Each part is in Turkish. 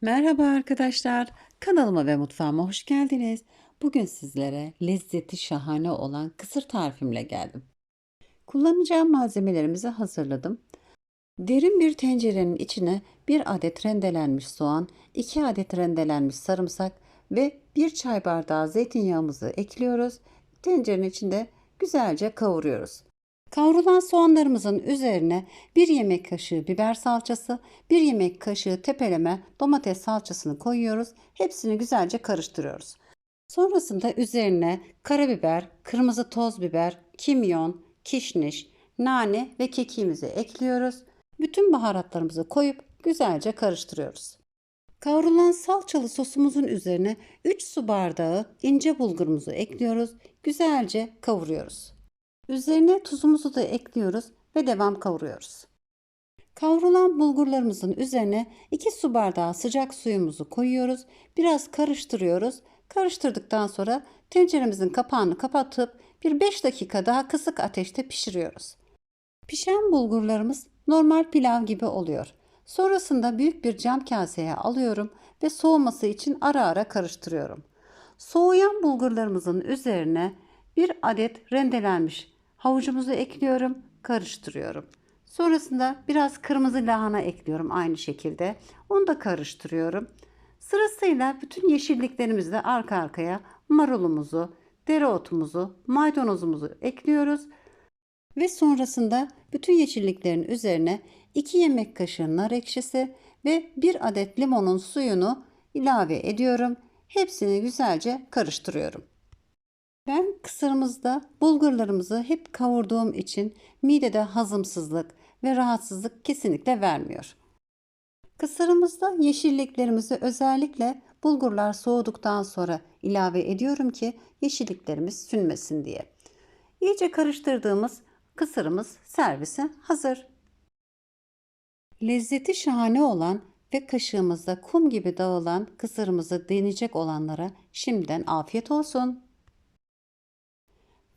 Merhaba arkadaşlar. Kanalıma ve mutfağıma hoş geldiniz. Bugün sizlere lezzeti şahane olan kısır tarifimle geldim. Kullanacağım malzemelerimizi hazırladım. Derin bir tencerenin içine bir adet rendelenmiş soğan, 2 adet rendelenmiş sarımsak ve 1 çay bardağı zeytinyağımızı ekliyoruz. Tencerenin içinde güzelce kavuruyoruz. Kavrulan soğanlarımızın üzerine 1 yemek kaşığı biber salçası, 1 yemek kaşığı tepeleme domates salçasını koyuyoruz. Hepsini güzelce karıştırıyoruz. Sonrasında üzerine karabiber, kırmızı toz biber, kimyon, kişniş, nane ve kekiğimizi ekliyoruz. Bütün baharatlarımızı koyup güzelce karıştırıyoruz. Kavrulan salçalı sosumuzun üzerine 3 su bardağı ince bulgurumuzu ekliyoruz. Güzelce kavuruyoruz. Üzerine tuzumuzu da ekliyoruz ve devam kavuruyoruz. Kavrulan bulgurlarımızın üzerine 2 su bardağı sıcak suyumuzu koyuyoruz. Biraz karıştırıyoruz. Karıştırdıktan sonra tenceremizin kapağını kapatıp bir 5 dakika daha kısık ateşte pişiriyoruz. Pişen bulgurlarımız normal pilav gibi oluyor. Sonrasında büyük bir cam kaseye alıyorum ve soğuması için ara ara karıştırıyorum. Soğuyan bulgurlarımızın üzerine bir adet rendelenmiş havucumuzu ekliyorum, karıştırıyorum. Sonrasında biraz kırmızı lahana ekliyorum aynı şekilde. Onu da karıştırıyorum. Sırasıyla bütün yeşilliklerimizi de arka arkaya marulumuzu, dereotumuzu, maydanozumuzu ekliyoruz. Ve sonrasında bütün yeşilliklerin üzerine 2 yemek kaşığı nar ekşisi ve 1 adet limonun suyunu ilave ediyorum. Hepsini güzelce karıştırıyorum. Ben kısırımızda bulgurlarımızı hep kavurduğum için midede hazımsızlık ve rahatsızlık kesinlikle vermiyor. Kısırımızda yeşilliklerimizi özellikle bulgurlar soğuduktan sonra ilave ediyorum ki yeşilliklerimiz sünmesin diye. İyice karıştırdığımız kısırımız servise hazır. Lezzeti şahane olan ve kaşığımızda kum gibi dağılan kısırımızı deneyecek olanlara şimdiden afiyet olsun.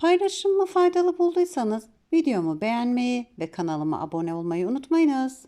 Paylaşımımı faydalı bulduysanız videomu beğenmeyi ve kanalıma abone olmayı unutmayınız.